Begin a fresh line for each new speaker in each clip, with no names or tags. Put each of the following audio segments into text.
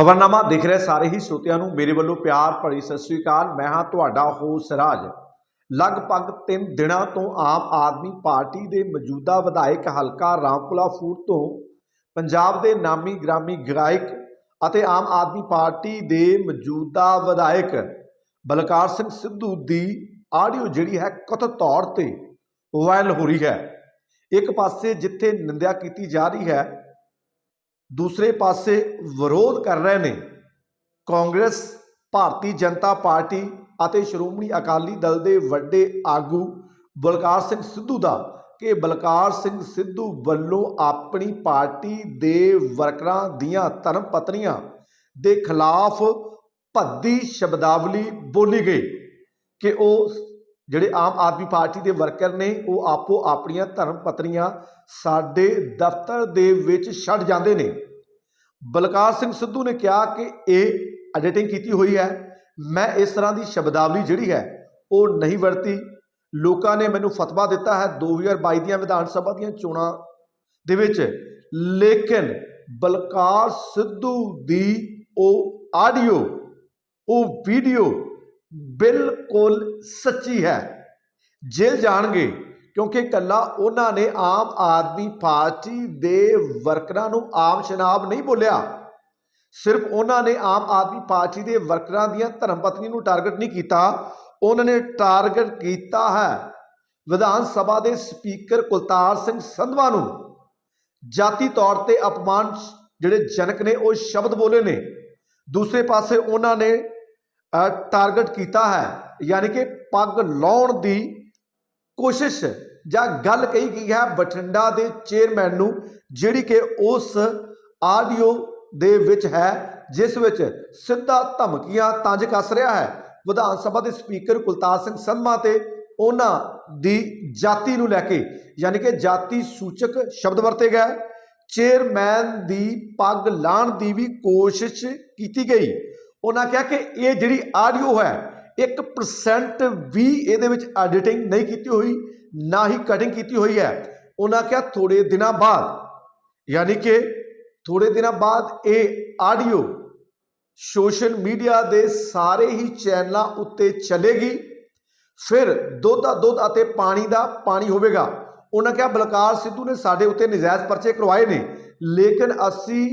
ਖਬਰਨਾਮਾ ਦੇਖ ਰਹੇ ਸਾਰੇ ਹੀ ਸਰੋਤਿਆਂ ਨੂੰ ਮੇਰੇ ਵੱਲੋਂ ਪਿਆਰ ਭਰੀ ਸਤਿ ਸ੍ਰੀ ਅਕਾਲ। ਮੈਂ ਹਾਂ ਤੁਹਾਡਾ ਹੋਸਟ ਰਾਜ। ਲਗਭਗ 3 ਦਿਨਾਂ ਤੋਂ ਆਮ ਆਦਮੀ ਪਾਰਟੀ ਦੇ ਮੌਜੂਦਾ ਵਿਧਾਇਕ ਹਲਕਾ ਰਾਮਪੁਲਾ ਫੂਡ ਤੋਂ ਪੰਜਾਬ ਦੇ ਨਾਮੀ ਗ੍ਰਾਮੀ ਗਾਇਕ ਅਤੇ ਆਮ ਆਦਮੀ ਪਾਰਟੀ ਦੇ ਮੌਜੂਦਾ ਵਿਧਾਇਕ ਬਲਕਾਰ ਸਿੰਘ ਸਿੱਧੂ ਦੀ ਆਡੀਓ ਜਿਹੜੀ ਹੈ ਕਥਿਤ ਤੌਰ ਤੇ ਵਾਇਰਲ ਹੋ ਰਹੀ ਹੈ। ਇੱਕ ਪਾਸੇ ਜਿੱਥੇ ਨਿੰਦਿਆ ਕੀਤੀ ਜਾ ਰਹੀ ਹੈ ਦੂਸਰੇ ਪਾਸੇ ਵਿਰੋਧ ਕਰ ਰਹੇ ਨੇ। ਕਾਂਗਰਸ, ਭਾਰਤੀ ਜਨਤਾ ਪਾਰਟੀ ਅਤੇ ਸ਼੍ਰੋਮਣੀ ਅਕਾਲੀ ਦਲ ਦੇ ਵੱਡੇ ਆਗੂ ਬਲਕਾਰ ਸਿੰਘ ਸਿੱਧੂ ਦਾ ਕਿ ਬਲਕਾਰ ਸਿੰਘ ਸਿੱਧੂ ਵੱਲੋਂ ਆਪਣੀ ਪਾਰਟੀ ਦੇ ਵਰਕਰਾਂ ਦੀਆਂ ਧਰਮ ਪਤਨੀਆਂ ਦੇ ਖਿਲਾਫ ਭੱਦੀ ਸ਼ਬਦਾਵਲੀ ਬੋਲੀ ਗਈ ਕਿ ਉਹ ਜਿਹੜੇ ਆਮ ਆਦਮੀ ਪਾਰਟੀ ਦੇ ਵਰਕਰ ਨੇ, ਉਹ ਆਪੋ ਆਪਣੀਆਂ ਧਰਮ ਪਤਨੀਆਂ ਸਾਡੇ ਦਫ਼ਤਰ ਦੇ ਵਿੱਚ ਛੱਡ ਜਾਂਦੇ ਨੇ। ਬਲਕਾਰ ਸਿੰਘ ਸਿੱਧੂ ਨੇ ਕਿਹਾ ਕਿ ਇਹ ਐਡੀਟਿੰਗ ਕੀਤੀ ਹੋਈ ਹੈ। ਮੈਂ ਇਸ ਤਰ੍ਹਾਂ ਦੀ ਸ਼ਬਦਾਵਲੀ ਜਿਹੜੀ ਹੈ, ਉਹ ਨਹੀਂ ਵਰਤੀ। ਲੋਕਾਂ ਨੇ ਮੈਨੂੰ ਫਤਵਾ ਦਿੱਤਾ ਹੈ 2022 ਦੀਆਂ ਵਿਧਾਨ ਸਭਾ ਦੀਆਂ ਚੋਣਾਂ ਦੇ ਵਿੱਚ। ਲੇਕਿਨ ਬਲਕਾਰ ਸਿੱਧੂ ਦੀ ਉਹ ਆਡੀਓ ਉਹ ਵੀਡੀਓ ਬਿਲਕੁਲ ਸੱਚੀ ਹੈ। ਜੇਲ੍ਹ ਜਾਣਗੇ। ਕਿਉਂਕਿ ਇਕੱਲਾ ਉਹਨਾਂ ਨੇ ਆਮ ਆਦਮੀ ਪਾਰਟੀ ਦੇ ਵਰਕਰਾਂ ਨੂੰ ਆਮ ਸ਼ਨਾਬ ਨਹੀਂ ਬੋਲਿਆ। ਸਿਰਫ ਉਹਨਾਂ ਨੇ ਆਮ ਆਦਮੀ ਪਾਰਟੀ ਦੇ ਵਰਕਰਾਂ ਦੀਆਂ ਧਰਮ ਪਤਨੀ ਨੂੰ ਟਾਰਗੇਟ ਨਹੀਂ ਕੀਤਾ, ਉਹਨਾਂ ਨੇ ਟਾਰਗੇਟ ਕੀਤਾ ਹੈ ਵਿਧਾਨ ਸਭਾ ਦੇ ਸਪੀਕਰ ਕੁਲਤਾਰ ਸਿੰਘ ਸੰਧਵਾ ਨੂੰ। ਜਾਤੀ ਤੌਰ ਤੇ ਅਪਮਾਨ ਜਿਹੜੇ ਜਨਕ ਨੇ, ਉਹ ਸ਼ਬਦ ਬੋਲੇ ਨੇ। ਦੂਸਰੇ ਪਾਸੇ ਉਹਨਾਂ ਨੇ ਟਾਰਗੇਟ ਕੀਤਾ ਹੈ, ਯਾਨੀ ਕਿ ਪੱਗ ਲਾਉਣ ਦੀ ਕੋਸ਼ਿਸ਼ ਜਾਂ ਗੱਲ ਕਹੀ ਗਈ ਹੈ ਬਠਿੰਡਾ ਦੇ ਚੇਅਰਮੈਨ ਨੂੰ, ਜਿਹੜੀ ਕਿ ਉਸ ਆਡੀਓ ਦੇ ਵਿੱਚ ਹੈ, ਜਿਸ ਵਿੱਚ ਸਿੱਧਾ ਧਮਕੀਆਂ ਤੰਜ ਕੱਸ ਰਿਹਾ ਹੈ। ਵਿਧਾਨ ਸਭਾ ਦੇ ਸਪੀਕਰ ਕੁਲਤਾਰ ਸਿੰਘ ਸੰਧਮਾ ਤੇ ਉਹਨਾਂ ਦੀ ਜਾਤੀ ਨੂੰ ਲੈ ਕੇ, ਯਾਨੀ ਕਿ ਜਾਤੀ ਸੂਚਕ ਸ਼ਬਦ ਵਰਤੇ ਗਏ। ਚੇਅਰਮੈਨ ਦੀ ਪੱਗ ਲਾਣ ਦੀ ਵੀ ਕੋਸ਼ਿਸ਼ ਕੀਤੀ ਗਈ। ਉਹਨਾਂ ਕਿਹਾ ਕਿ ਇਹ ਜਿਹੜੀ ਆਡੀਓ ਹੈ 1% ਵੀ ਇਹਦੇ ਵਿੱਚ ਐਡੀਟਿੰਗ ਨਹੀਂ ਕੀਤੀ ਹੋਈ, ਨਾ ਹੀ ਕਟਿੰਗ ਕੀਤੀ ਹੋਈ ਹੈ। ਉਹਨਾਂ ਕਿਹਾ ਥੋੜੇ ਦਿਨਾਂ ਬਾਅਦ, ਯਾਨੀ ਕਿ ਥੋੜੇ ਦਿਨਾਂ ਬਾਅਦ ਇਹ ਆਡੀਓ ਸੋਸ਼ਲ ਮੀਡੀਆ ਦੇ ਸਾਰੇ ਹੀ ਚੈਨਲਾਂ ਉੱਤੇ ਚਲੇਗੀ। ਫਿਰ ਦੁੱਧ ਦਾ ਦੁੱਧ ਅਤੇ ਪਾਣੀ ਦਾ ਪਾਣੀ ਹੋਵੇਗਾ। ਉਹਨਾਂ ਕਿਹਾ ਬਲਕਾਰ ਸਿੱਧੂ ਨੇ ਸਾਡੇ ਉੱਤੇ ਨਜਾਇਜ਼ ਪਰਚੇ ਕਰਵਾਏ ਨੇ, ਲੇਕਿਨ ਅਸੀਂ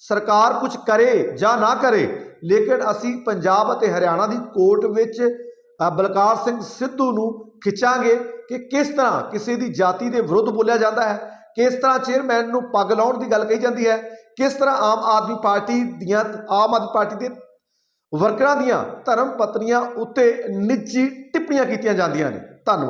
ਸਰਕਾਰ ਕੁਝ ਕਰੇ ਜਾਂ ਨਾ ਕਰੇ ਲੇਕਿਨ ਅਸੀਂ ਪੰਜਾਬ ਅਤੇ ਹਰਿਆਣਾ ਦੀ ਕੋਰਟ ਵਿੱਚ ਬਲਕਾਰ ਸਿੰਘ ਸਿੱਧੂ ਨੂੰ ਖਿੱਚਾਂਗੇ ਕਿ ਕਿਸ ਤਰ੍ਹਾਂ ਕਿਸੇ ਦੀ ਜਾਤੀ ਦੇ ਵਿਰੁੱਧ ਬੋਲਿਆ ਜਾਂਦਾ ਹੈ, ਕਿਸ ਤਰ੍ਹਾਂ ਚੇਅਰਮੈਨ ਨੂੰ ਪੱਗ ਲਾਉਣ ਦੀ ਗੱਲ ਕਹੀ ਜਾਂਦੀ ਹੈ, ਕਿਸ ਤਰ੍ਹਾਂ ਆਮ ਆਦਮੀ ਪਾਰਟੀ ਦੀਆਂ, ਆਮ ਆਦਮੀ ਪਾਰਟੀ ਦੇ ਵਰਕਰਾਂ ਦੀਆਂ ਧਰਮ ਪਤਨੀਆਂ ਉੱਤੇ ਨਿੱਜੀ ਟਿੱਪਣੀਆਂ ਕੀਤੀਆਂ ਜਾਂਦੀਆਂ ਨੇ।